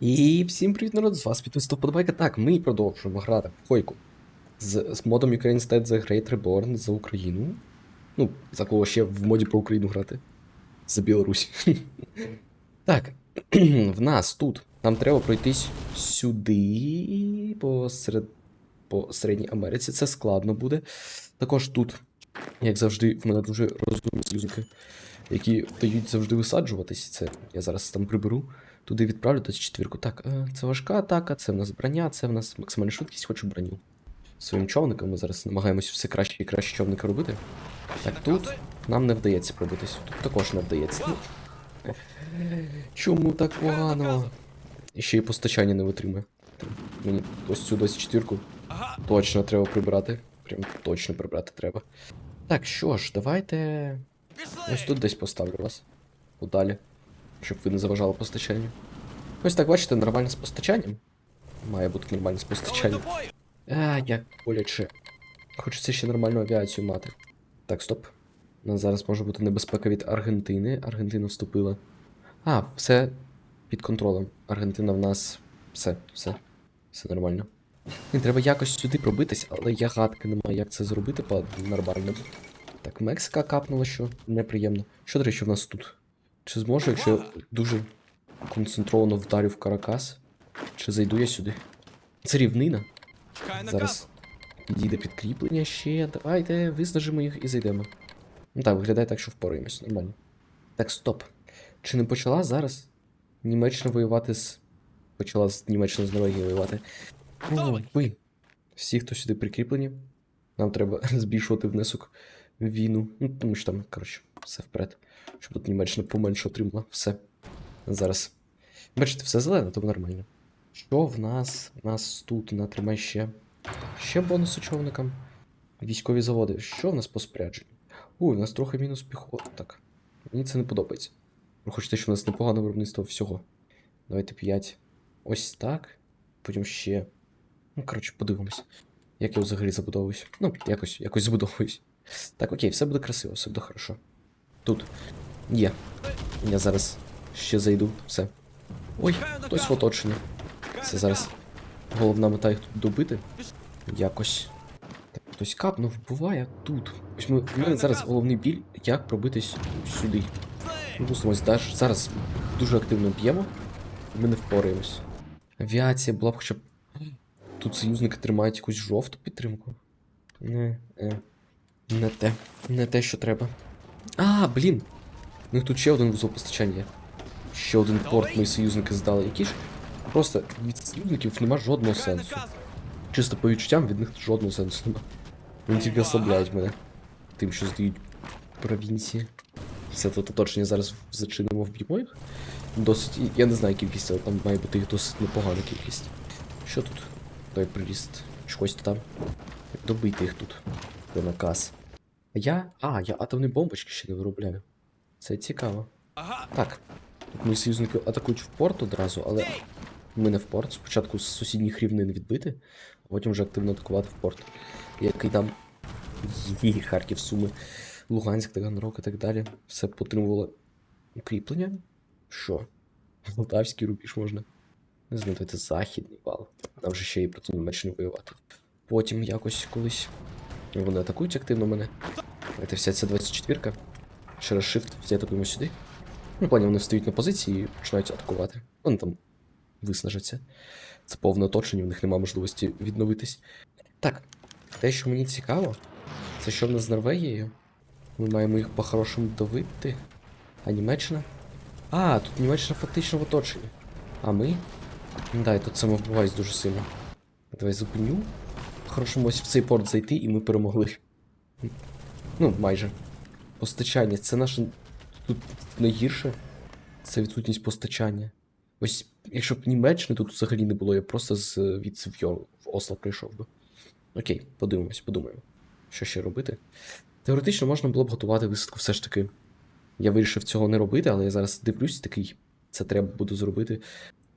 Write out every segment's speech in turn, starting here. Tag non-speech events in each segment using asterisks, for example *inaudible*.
І всім привіт, народ, з вас підписав подобайка. Так, ми продовжуємо грати в Хойку з, з модом Ukraine State The Great Reborn за Україну. Ну, за кого ще в моді про Україну грати. За Білорусь. *laughs* так, *clears throat* в нас тут. Нам треба пройтись сюди, по, серед... по Середній Америці. Це складно буде. Також тут, як завжди, в мене дуже розумні союзники, які дають завжди висаджуватись. Це я зараз там приберу. Туди відправлю до четвірку. Так, е, це важка атака, це в нас броня, це в нас максимальна швидкість, хочу броню. Своїм човником ми зараз намагаємося все краще і краще човники робити. Так, тут нам не вдається пробитись. Тут також не вдається. Ну, Чому так погано? І ще й постачання не витримує. Мені ось цю 24 точно треба прибрати. Прям точно прибрати треба. Так, що ж, давайте. Ось тут десь поставлю вас. Подалі. Щоб ви не заважали постачанню. Ось так, бачите, нормально з постачанням. Має бути нормально з постачанням. А, як боляче. Хочеться ще нормальну авіацію мати. Так, стоп. У нас зараз може бути небезпека від Аргентини. Аргентина вступила. А, все під контролем. Аргентина в нас. Все, все. Все нормально. Не треба якось сюди пробитись, але я гадки не маю, як це зробити по нормальному. Так, Мексика капнула, що неприємно. Що, до речі, в нас тут? Чи зможу, якщо дуже концентровано вдарю в Каракас? Чи зайду я сюди? Це рівнина. Зараз підійде підкріплення ще. Давайте виснажимо їх і зайдемо. Ну так, виглядає так, що впораємось, нормально. Так, стоп. Чи не почала зараз Німеччина воювати з. Почала з Німеччина з Норвегією воювати. О, ви. Всі, хто сюди прикріплені. Нам треба *laughs* збільшувати внесок в війну. Ну, тому що там, коротше, все вперед. Щоб тут Німеччина поменше отримала. Все. Зараз. Бачите, все зелене, тому нормально. Що в нас? У нас тут натримай ще. Ще бонуси човникам. Військові заводи. Що в нас по спорядженню? Ой, у нас трохи мінус піхоти. Так. Мені це не подобається. Хочете, що у нас непогане виробництво всього. Давайте 5. Ось так. Потім ще. Ну, коротше, подивимось. Як я взагалі забудовуюсь. Ну, якось, якось забудовуюсь. Так, окей, все буде красиво, все буде хорошо. Тут. Є. Я зараз ще зайду. Все. Ой, хтось в оточенні. Це зараз головна мета їх тут добити. Якось. Так, хтось капнув, буває тут. Ось ми, в мене зараз головний біль, як пробитись сюди. Ну, Мусимось даж, зараз дуже активно б'ємо, ми не впораємось. Авіація була б хоча б. Тут союзники тримають якусь жовту підтримку. Не, е. Не те. Не те, що треба. А, блін! У них тут ще один вузол постачання. Ще один порт мої союзники здали. Які ж. Просто від союзників нема жодного сенсу. Чисто по відчуттям від них жодного сенсу нема. Вони тільки ослабляють мене. Тим, що здають провінції. Все тут оточення зараз зачинимо вб'ємо їх. Досить. Я не знаю кількість, але там має бути їх досить непогана кількість. Що тут? Той приріст. Чогось там. Добити їх тут. По наказ. А я. А, я атомні бомбочки ще не виробляю. Це цікаво. Так. Тут мої союзники атакують в порт одразу, але ми не в порт. Спочатку з сусідніх рівнин відбити, а потім вже активно атакувати в порт. Який там її Харків, Суми, Луганськ, Таганрог і так далі. Все потримувало укріплення. Що? Молдавський рубіж можна. Не знаю, давайте західний вал. Нам вже ще і проти Німеччини воювати. Потім якось колись. Вони атакують активно мене. Давайте вся ця 24-ка. Через shift всі атакуємо сюди. Ну, в плані вони встають на позиції і починають атакувати. Вони там виснажаться. Це повне оточення, в них немає можливості відновитись. Так, те, що мені цікаво, це що в нас з Норвегією. Ми маємо їх по-хорошому давити. А Німеччина? А, тут Німеччина фактично в оточенні. А ми? Ну Да, і тут самовбиваюсь дуже сильно. Давай зупиню. По-хорошому ось в цей порт зайти і ми перемогли. Ну, майже. Постачання. Це наше. Тут найгірше. Це відсутність постачання. Ось, якщо б Німеччини тут взагалі не було, я просто з від в Осло прийшов би. Окей, подивимось, подумаємо. Що ще робити? Теоретично можна було б готувати висадку все ж таки. Я вирішив цього не робити, але я зараз дивлюсь такий. Це треба буде зробити.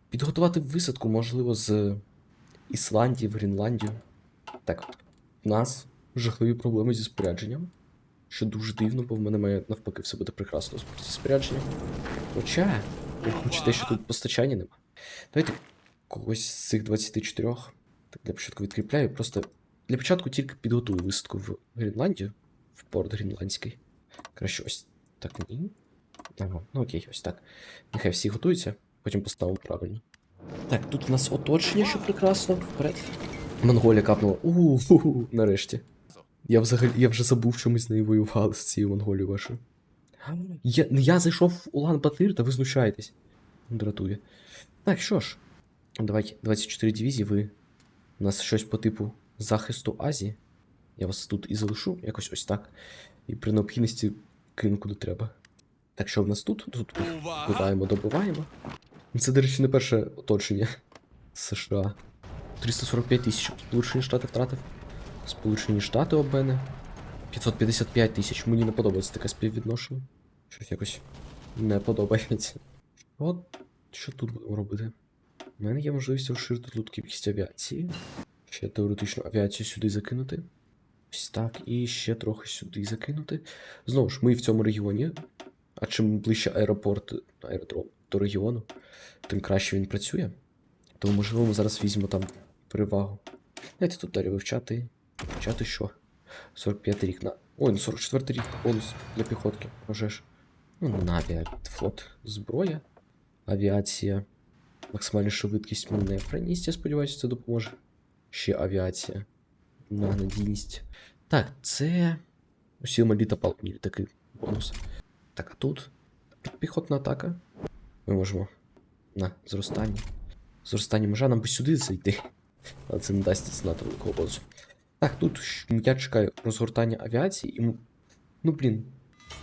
Підготувати висадку, можливо, з Ісландії в Гренландію. Так, у нас жахливі проблеми зі спорядженням. Що дуже дивно, бо в мене має навпаки все буде прекрасно зі спорядженням. Хоча, ви хочете, що тут постачання нема. Давайте когось з цих 24. Так для початку відкріпляю. Просто для початку тільки підготую висадку в Гренландію, в порт Гренландський. Краще ось так ні. Ага, ну окей, ось так. Нехай всі готуються, потім поставимо правильно. Так, тут у нас оточення, що прекрасно. Вперед. Монголія капнула. Ууу, нарешті. Я взагалі я вже забув, що ми з нею воювали з цією Монголією вашою. Я, я зайшов в Улан Батир, та ви знущаєтесь. Дратує. Так, що ж, давай 24 дивізії, ви. У нас щось по типу захисту Азії. Я вас тут і залишу, якось ось так. І при необхідності кину куди треба. Так що в нас тут? Тут вбиваємо, добиваємо. Це, до речі, не перше оточення США. 345 тисяч Сполучені Штати втратив. Сполучені Штати об мене. 555 тисяч. Мені не подобається таке співвідношення. Щось якось не подобається. От що тут будемо робити? У мене є можливість розширити тут кількість авіації. Ще теоретично авіацію сюди закинути. Ось так, і ще трохи сюди закинути. Знову ж, ми в цьому регіоні. А чим ближче аеропорт, аеродром до регіону, тим краще він працює. Тому, можливо, ми зараз візьмемо там перевагу. Давайте тут далі вивчати. Вивчати що? 45 рік на. Ой, ну 44 рік бонус для піхотки. Вже ж. Ну, на авіафлот зброя. Авіація. Максимальна швидкість маневреність, я сподіваюся, це допоможе. Ще авіація. На надійність. Так, це. Усі малі та палубні літаки. Бонус. Так, а тут. Піхотна атака. Ми можемо. На, зростання. Зростання межа нам би сюди зайти. Але це не дасть знати великого бонусу. Так, тут я чекаю розгортання авіації і. Ну блін.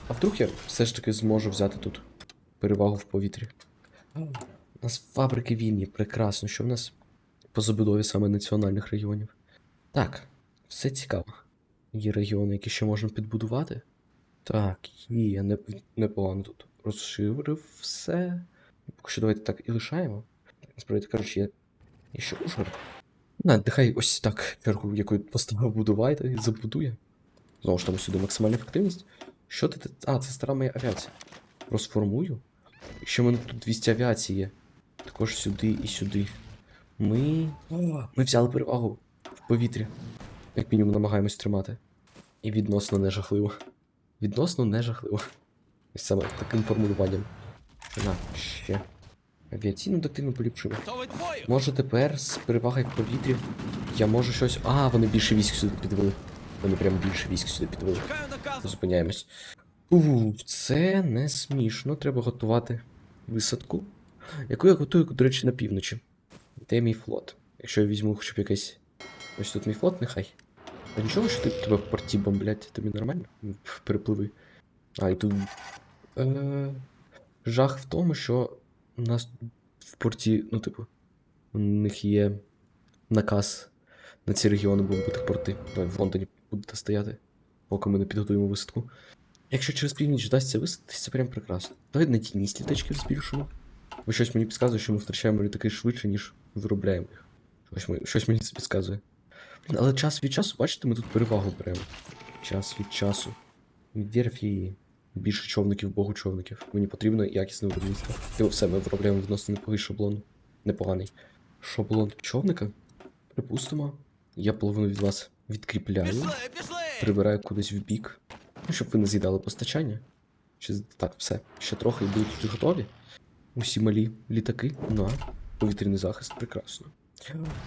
А вдруг я все ж таки зможу взяти тут перевагу в повітрі. У нас фабрики вільні, прекрасно. Що в нас по забудові саме національних регіонів? Так, все цікаво. Є регіони, які ще можна підбудувати. Так, є, не, непогано тут. Розширив все. Поки що давайте так і лишаємо. Насправді кажучи, є, є ще Ужгород. Нехай ось так чергу, яку поставив будувати, і забудує. Знову ж там сюди максимальна ефективність. Що ти. А, це стара моя авіація. Розформую. Ще в мене тут 200 авіації є. Також сюди і сюди. Ми. Ми взяли перевагу в повітрі. Як мінімум намагаємось тримати. І відносно не жахливо. Відносно не жахливо. Ось саме таким формулюванням. На, ще. Авіаційну до бою! Може тепер з перевагою в повітрі я можу щось. А, вони більше військ сюди підвели. Вони прям більше військ сюди підвели. Зупиняємось. У, це не смішно. Треба готувати висадку. Яку я готую, до речі, на півночі. Де мій флот? Якщо я візьму хоча б якийсь. Ось тут мій флот, нехай. А нічого, що ти тебе в порті бомблять, тобі нормально? Перепливи. А, і тут. Е... Жах в тому, що у нас в порті, ну, типу, у них є наказ на ці регіони бомбити порти. Давай в Лондоні будете стояти, поки ми не підготуємо висадку. Якщо через північ вдасться висадитися, це прям прекрасно. Давай на надійність літачків збільшимо. Бо щось мені підказує, що ми втрачаємо літаки швидше, ніж виробляємо їх. Щось, ми, щось мені це підказує. Блін, але час від часу, бачите, ми тут перевагу беремо. Час від часу. Вірф і більше човників, богу човників. Мені потрібно якісне виробництво. І все, ми виробляємо відносно непоганий шаблон. Непоганий. Шаблон човника? Припустимо. Я половину від вас відкріпляю Пішли, пішли! прибираю кудись в бік. Ну, щоб ви не з'їдали постачання. Чи так, все. Ще трохи і будуть тут готові. Усі малі літаки. На. Повітряний захист, прекрасно.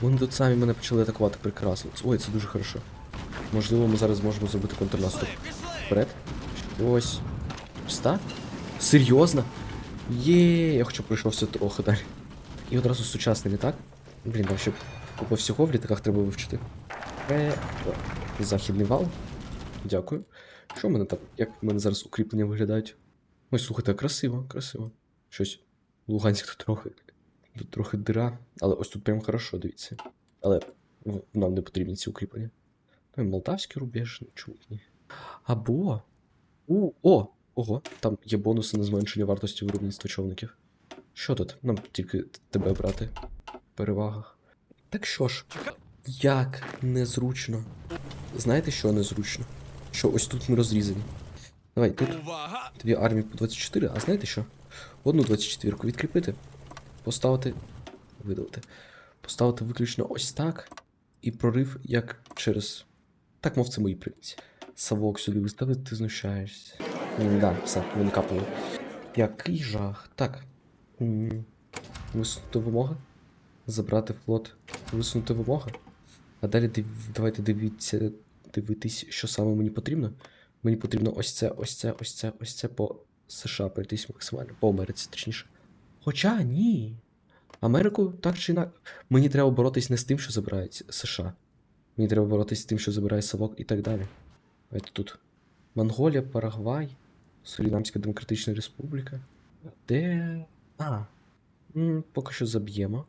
Вони тут самі мене почали атакувати прекрасно. Ой, це дуже хорошо. Можливо, ми зараз зможемо зробити контрнаступ. Вперед. Ось. Ось так? Серйозно? Є, я хочу пройшовся трохи далі. І одразу сучасний літак. Блін, там ще купа всього в літаках треба вивчити. Е, Західний вал. Дякую. Що в мене там? Як в мене зараз укріплення виглядають? Ой, слухайте, красиво, красиво. Щось. Луганськ тут трохи. Тут трохи дира. Але ось тут прям хорошо, дивіться. Але нам не потрібні ці укріплення. Ну і Молдавський рубеж, чому ні. Або. У, о! Ого, там є бонуси на зменшення вартості виробництва човників. Що тут? Нам тільки тебе брати. В перевагах. Так що ж, як незручно. Знаєте, що незручно? Що ось тут ми розрізані. Давай, тут дві армії по 24, а знаєте що? Одну 24-ку відкріпити, поставити видалити. Поставити виключно ось так. І прорив як через. Так, мов це мої принці. Савок сюди виставити, ти знущаєшся. Да, все, він капнув. Який жах. Так. Висунути вимога. Забрати флот. Висунути вимога. А далі див... давайте дивіться, дивитись, що саме мені потрібно. Мені потрібно ось це, ось це, ось це, ось це по США пройтись максимально. По Америці, точніше. Хоча ні. Америку так чи інакше. Мені треба боротись не з тим, що забирають США. Мені треба боротись з тим, що забирає Савок і так далі. Давайте тут. Монголія, Парагвай, Сурінамська Демократична Республіка. Де. А. Поки що заб'ємо.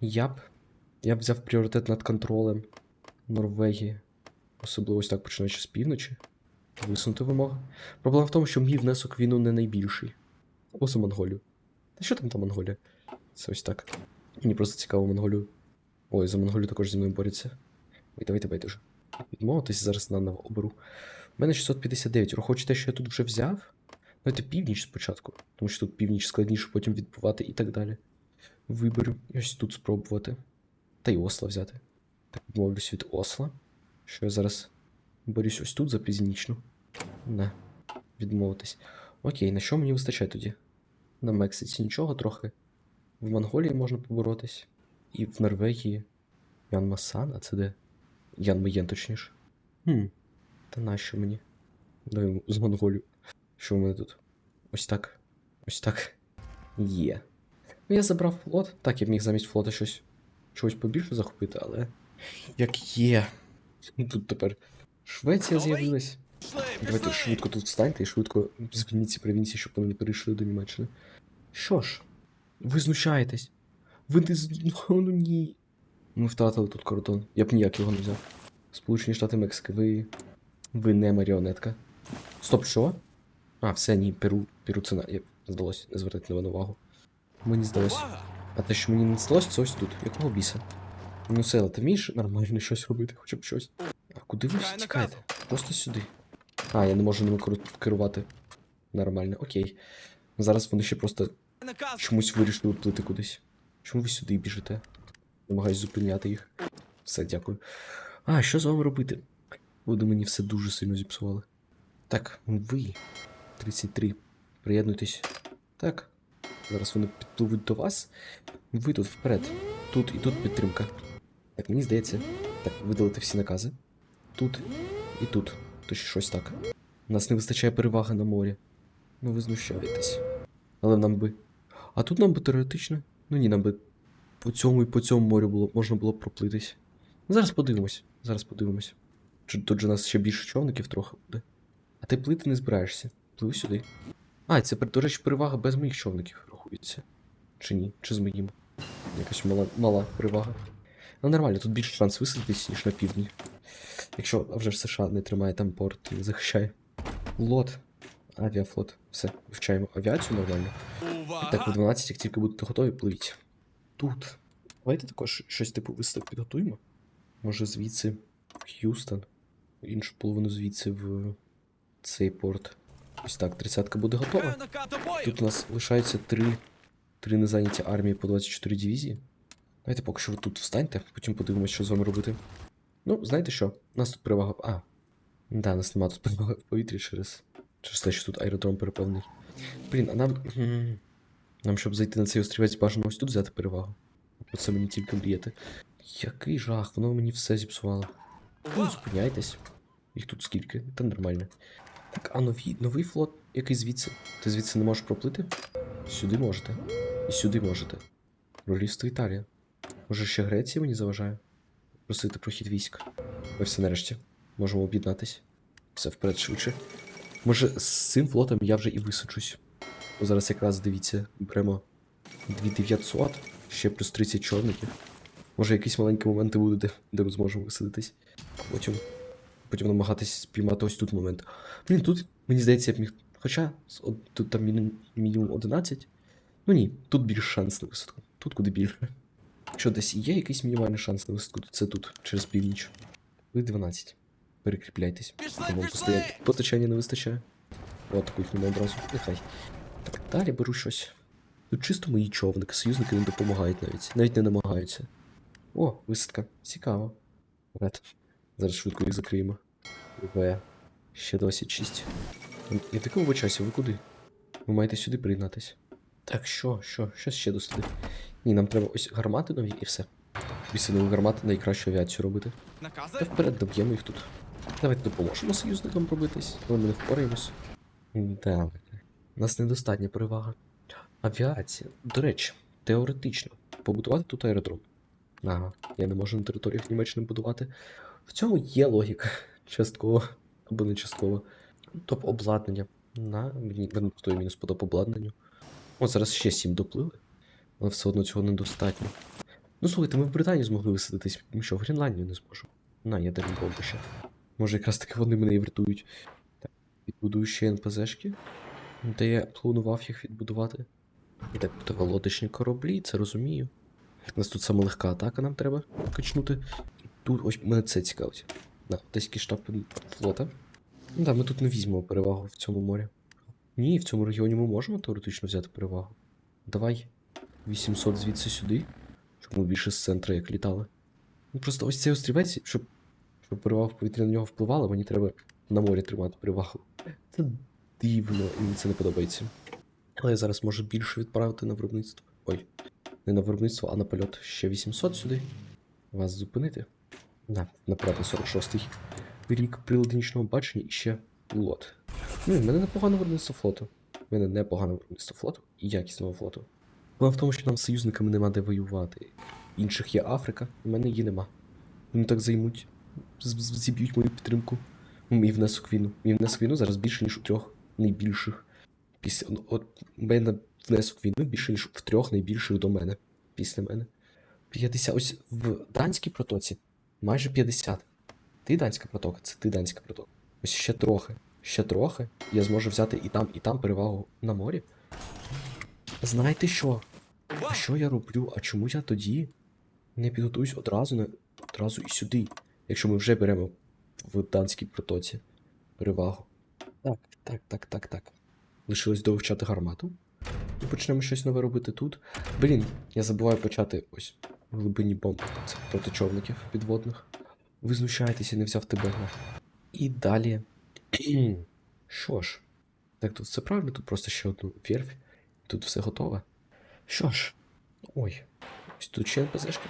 Я б. Я б взяв пріоритет над контролем Норвегії. Особливо ось так починаючи з півночі. Висунути вимоги. Проблема в тому, що мій внесок в війну не найбільший. Або за Монголію. Та що там та Монголія? Це ось так. Мені просто цікаво Монголію. Ой, за Монголію також зі мною борються. Ой, давайте байдуже. Відмовитись зараз наново оберу. У мене 659. Враховуючи те, що я тут вже взяв. Давайте північ спочатку. Тому що тут північ складніше потім відбувати і так далі. Виберу. І ось тут спробувати. Та й Осла взяти. Так, відмовлюсь від Осла. Що я зараз борюсь ось тут за північну. Не. Відмовитись. Окей, на що мені вистачає тоді? На Мексиці нічого трохи. В Монголії можна поборотись. І в Норвегії. Ян Масан, а це де? Ян Маєн, точніше. Хм. Та нащо мені? Давай з Монголію. Що в мене тут? Ось так. Ось так. Є. Ну, я забрав флот. Так, я б міг замість флота щось. Чогось побільше захопити, але. Як є. Тут тепер Швеція з'явилась. Давайте швидко тут встаньте і швидко звільніть ці провінції, щоб вони не перейшли до Німеччини. Що ж, ви знущаєтесь. Ви не з... Ну ні. Ми втратили тут кордон. Я б ніяк його не взяв. Сполучені Штати Мексики, ви. Ви не маріонетка. Стоп, що? А, все, ні, Перу. Перу це на. Я... Здалось, не звертайте на мене увагу. Мені здалось. А те, що мені не здалось, це ось тут. Якого біса? Ну, Села, ти вмієш нормально щось робити, хоча б щось. А куди ви всі тікаєте? Просто сюди. А, я не можу ними керувати. Нормально, окей. Зараз вони ще просто чомусь вирішили плити кудись. Чому ви сюди біжите? Намагаюсь зупиняти їх. Все, дякую. А, що з вами робити? Ви мені все дуже сильно зіпсували. Так, ви. 33. Приєднуйтесь. Так. Зараз вони підпливуть до вас. Ви тут вперед. Тут і тут підтримка. Так, мені здається. Так, видалити всі накази. Тут і тут. То ще щось так. У нас не вистачає переваги на морі. Ну ви знущаєтесь. Але нам би. А тут нам би теоретично. Ну ні, нам би по цьому і по цьому морю було, можна було б проплитись. Зараз подивимось. Зараз подивимось. Тут же у нас ще більше човників трохи буде. А ти плити не збираєшся. Пливи сюди. А, це, до речі, перевага без моїх човників рахується. Чи ні? Чи з моїм? Якась мала, мала перевага. Ну нормально, тут більше шанс висадитись, ніж на півдні. Якщо вже ж США не тримає там порт і захищає. Лот. Авіафлот. Все, вивчаємо авіацію нормально. Так, в 12, як тільки будете готові, пливіть. Тут. Давайте також щось типу вистав підготуємо. Може звідси в Х'юстон. Іншу половину звідси в цей порт. Ось так, тридцятка буде готова. Тут у нас лишається три, три незайняті армії по 24 дивізії. Давайте поки що ви тут встаньте, потім подивимось, що з вами робити. Ну, знаєте що? У нас тут перевага. А. Да, у нас нема тут переваги в повітрі через. Через те, що тут аеродром переповнений. Блін, а нам. *clears throat* Нам, щоб зайти на цей острівець, бажано ось тут взяти перевагу. Про це мені тільки мріяти. Який жах, воно мені все зіпсувало. Ну, зупиняйтесь. Їх тут скільки? Та нормально. Так, а новий, новий флот, який звідси? Ти звідси не можеш проплити? Сюди можете. І сюди можете. Королівство Італія. Може ще Греція мені заважає? Просити про хід військ. Ми все нарешті. Можемо об'єднатись. Все вперед швидше. Може, з цим флотом я вже і висаджусь. Бо зараз якраз дивіться, беремо 2900, ще плюс 30 чорників. Може, якісь маленькі моменти будуть, де, де ми зможемо висадитись. Потім. Потім намагатись спіймати ось тут момент. Блін, тут, мені здається, я б міг. Хоча тут там мінімум, мінімум 11. Ну ні, тут більш шанс на висадку. Тут куди більше. Якщо десь є якийсь мінімальний шанс на висадку, то це тут, через північ. Ви 12. Перекріпляйтесь. Вам постачання не вистачає. О, атакують мене одразу. Нехай. Так, далі беру щось. Тут чисто мої човники, союзники не допомагають навіть, навіть не намагаються. О, висадка. Цікаво. Ред. Зараз швидко їх закриємо. В. Ще досі чисть. Я таки вибачаюся, ви куди? Ви маєте сюди приєднатись. Так, що, що, що ще достати? Ні, нам треба ось гармати нові і все. Після нових гармат найкращу авіацію робити. Та вперед доб'ємо їх тут. Давайте допоможемо союзникам пробитись, але ми не впораємось. Давайте. У нас недостатня перевага. Авіація. До речі, теоретично. Побудувати тут аеродром. Ага, я не можу на територіях Німеччини будувати. В цьому є логіка. Частково або не частково. Топ обладнання. На мені вартує мінус по топ обладнанню. О, зараз ще сім доплили. Але все одно цього недостатньо. Ну слухайте, ми в Британії змогли висадитись. Ми що, в Гренландію не зможемо. На, я даю бомби ще. Може, якраз таки вони мене і врятують. Так, відбудую ще НПЗшки. Де я планував їх відбудувати. І так буде лодочні кораблі, це розумію. У нас тут саме легка атака нам треба качнути. Тут ось мене це цікавить. На, одеський штаб флота. Ну так, ми тут не візьмемо перевагу в цьому морі. Ні, в цьому регіоні ми можемо теоретично взяти перевагу. Давай 800 звідси сюди. Щоб ми більше з центра як літали. Ну просто ось цей острівець, щоб, щоб перевага в повітрі на нього впливала, мені треба на морі тримати перевагу. Це дивно, і мені це не подобається. Але я зараз можу більше відправити на виробництво. Ой, не на виробництво, а на польот ще 800 сюди. Вас зупинити. На, наперед 46-й рік приладинічного бачення і ще лот. Ну, в мене непогане виробництво флоту. В мене непогане виробництво флоту і якісного флоту. Проблема в тому, що нам з союзниками нема де воювати. Інших є Африка, у мене її нема. Вони так займуть, зіб'ють мою підтримку. Мій внесок війну. Мій внесок війну зараз більше, ніж у трьох найбільших. Після. ну, От мене внесок в війну більше, ніж в трьох найбільших до мене. Після мене. 50. Ось в Данській протоці майже 50. Ти данська протока, це ти данська протока. Ось ще трохи. Ще трохи. Я зможу взяти і там, і там перевагу на морі. Знаєте що? А що я роблю? А чому я тоді не підготуюсь одразу на одразу і сюди, якщо ми вже беремо в данській протоці перевагу? Так, так, так, так, так. Лишилось довивчати гармату. І почнемо щось нове робити тут. Блін, я забуваю почати ось глибині бомб. Це проти човників підводних. Ви знущаєтеся, не взяв тебе. І далі. *clears throat* Що ж, так тут все правильно, тут просто ще одну верфь. Тут все готове. Що ж. Ой. Ось тут ще ПЗшка.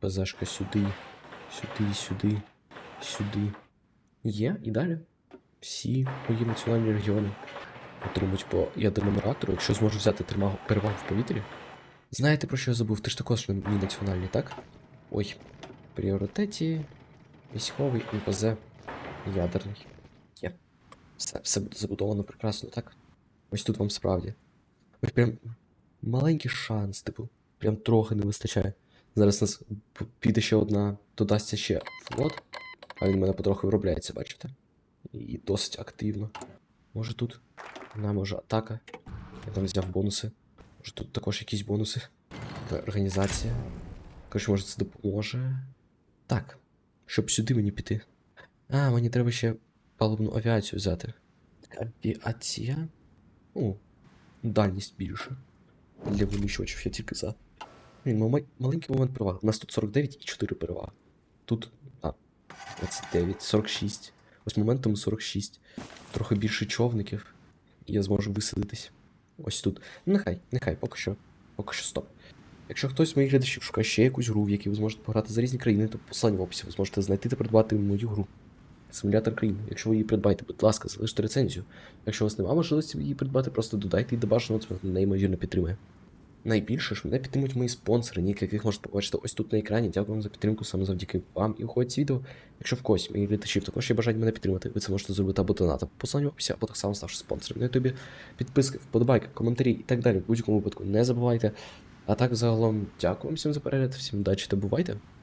ПЗшка сюди, сюди, сюди, сюди. Є, і далі. Всі мої національні регіони отримують по ядерному реактору, якщо зможу взяти перевагу в повітрі. Знаєте, про що я забув? Ти ж також мій національний, так? Ой. Пріоритеті. Військовий НПЗ. Ядерний. Є. Все, все забудовано прекрасно, так? Ось тут вам справді. Ось прям маленький шанс, типу, прям трохи не вистачає. Зараз нас піде ще одна, додасться ще флот, а він в мене потроху виробляється, бачите? І досить активно. Може тут? На, може атака. Я там взяв бонуси. Може тут також якісь бонуси. Та організація. Коротше, може це допоможе. Так. Щоб сюди мені піти. А, мені треба ще палубну авіацію взяти. Авіація? О, дальність більше. Для винищувачів я тільки за. Блін, маленький момент переваги. У нас тут 49 і 4 переваги. Тут. А, 29, 46. Ось моментом 46. Трохи більше човників. І я зможу висадитись. Ось тут. Ну, нехай, нехай, поки що. Поки що стоп. Якщо хтось з моїх глядачів шукає ще якусь гру, в якій ви зможете пограти за різні країни, то посилання в описі ви зможете знайти та придбати мою гру. Симулятор країни. Якщо ви її придбаєте, будь ласка, залиште рецензію. Якщо у вас немає можливості її придбати, просто додайте і до бажаного, це неймовірно підтримує. Найбільше ж мене підтримують мої спонсори, ніяких яких можете побачити ось тут на екрані. Дякую вам за підтримку саме завдяки вам і уходить відео. Якщо в когось мої глядачів також є бажання мене підтримати, ви це можете зробити або донатом по в описі, або так само ставши спонсором на ютубі. Підписки, вподобайки, коментарі і так далі. В будь-якому випадку не забувайте. А так загалом дякую всім за перегляд, всім удачі та бувайте.